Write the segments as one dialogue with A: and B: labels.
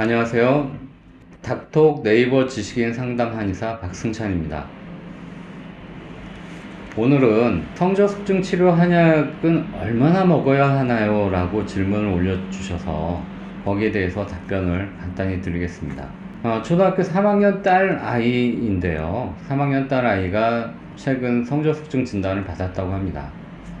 A: 안녕하세요. 닥톡 네이버 지식인 상담 한의사 박승찬입니다. 오늘은 성저숙증 치료 한약은 얼마나 먹어야 하나요? 라고 질문을 올려주셔서 거기에 대해서 답변을 간단히 드리겠습니다. 어, 초등학교 3학년 딸 아이인데요. 3학년 딸 아이가 최근 성저숙증 진단을 받았다고 합니다.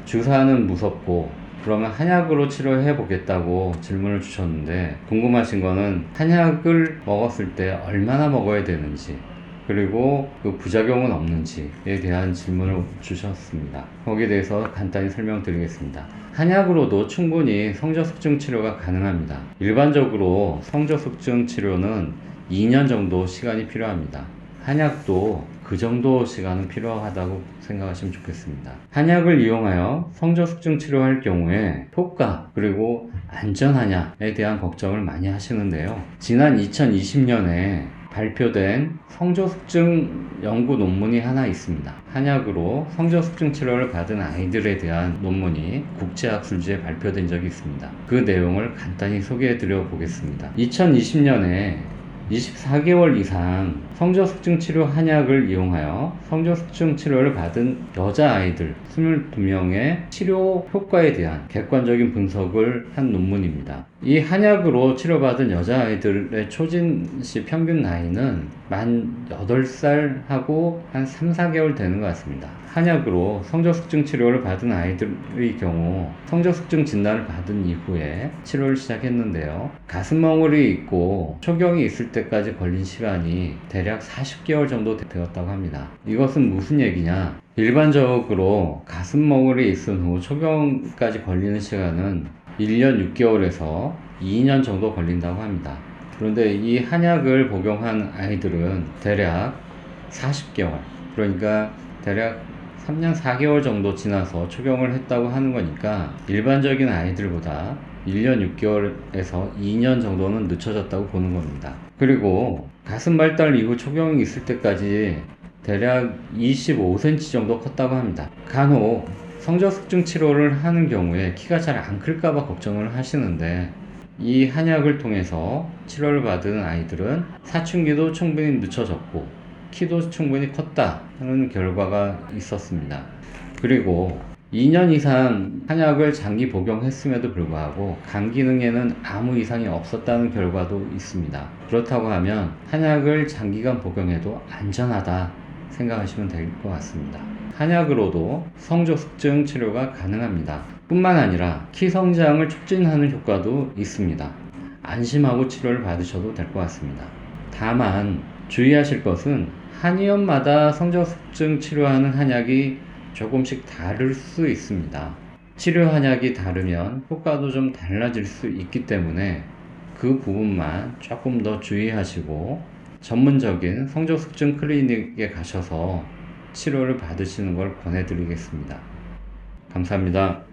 A: 주사는 무섭고 그러면 한약으로 치료해 보겠다고 질문을 주셨는데 궁금하신 거는 한약을 먹었을 때 얼마나 먹어야 되는지 그리고 그 부작용은 없는지에 대한 질문을 주셨습니다. 거기에 대해서 간단히 설명드리겠습니다. 한약으로도 충분히 성저숙증 치료가 가능합니다. 일반적으로 성저숙증 치료는 2년 정도 시간이 필요합니다. 한약도 그 정도 시간은 필요하다고 생각하시면 좋겠습니다. 한약을 이용하여 성저숙증 치료할 경우에 효과 그리고 안전하냐에 대한 걱정을 많이 하시는데요. 지난 2020년에 발표된 성저숙증 연구 논문이 하나 있습니다. 한약으로 성저숙증 치료를 받은 아이들에 대한 논문이 국제학술지에 발표된 적이 있습니다. 그 내용을 간단히 소개해 드려 보겠습니다. 2020년에 24개월 이상 성저숙증 치료 한약을 이용하여 성저숙증 치료를 받은 여자아이들 22명의 치료 효과에 대한 객관적인 분석을 한 논문입니다. 이 한약으로 치료받은 여자아이들의 초진시 평균 나이는 만 8살하고 한 3, 4개월 되는 것 같습니다. 한약으로 성저숙증 치료를 받은 아이들의 경우 성저숙증 진단을 받은 이후에 치료를 시작했는데요. 가슴멍울이 있고 초경이 있을 때까지 걸린 시간이 대략 40개월 정도 되었다고 합니다. 이것은 무슨 얘기냐? 일반적으로 가슴멍울이 있은 후 초경까지 걸리는 시간은 1년 6개월에서 2년 정도 걸린다고 합니다. 그런데 이 한약을 복용한 아이들은 대략 40개월, 그러니까 대략 3년 4개월 정도 지나서 초경을 했다고 하는 거니까 일반적인 아이들보다 1년 6개월에서 2년 정도는 늦춰졌다고 보는 겁니다. 그리고 가슴 발달 이후 초경이 있을 때까지 대략 25cm 정도 컸다고 합니다. 간혹 성저숙증 치료를 하는 경우에 키가 잘 안 클까봐 걱정을 하시는데 이 한약을 통해서 치료를 받은 아이들은 사춘기도 충분히 늦춰졌고 키도 충분히 컸다 하는 결과가 있었습니다. 그리고 2년 이상 한약을 장기 복용했음에도 불구하고 간 기능에는 아무 이상이 없었다는 결과도 있습니다. 그렇다고 하면 한약을 장기간 복용해도 안전하다 생각하시면 될 것 같습니다. 한약으로도 성저숙증 치료가 가능합니다. 뿐만 아니라 키 성장을 촉진하는 효과도 있습니다. 안심하고 치료를 받으셔도 될 것 같습니다. 다만 주의하실 것은 한의원마다 성저숙증 치료하는 한약이 조금씩 다를 수 있습니다. 치료 한약이 다르면 효과도 좀 달라질 수 있기 때문에 그 부분만 조금 더 주의하시고 전문적인 성저숙증 클리닉에 가셔서 치료를 받으시는 걸 권해드리겠습니다. 감사합니다.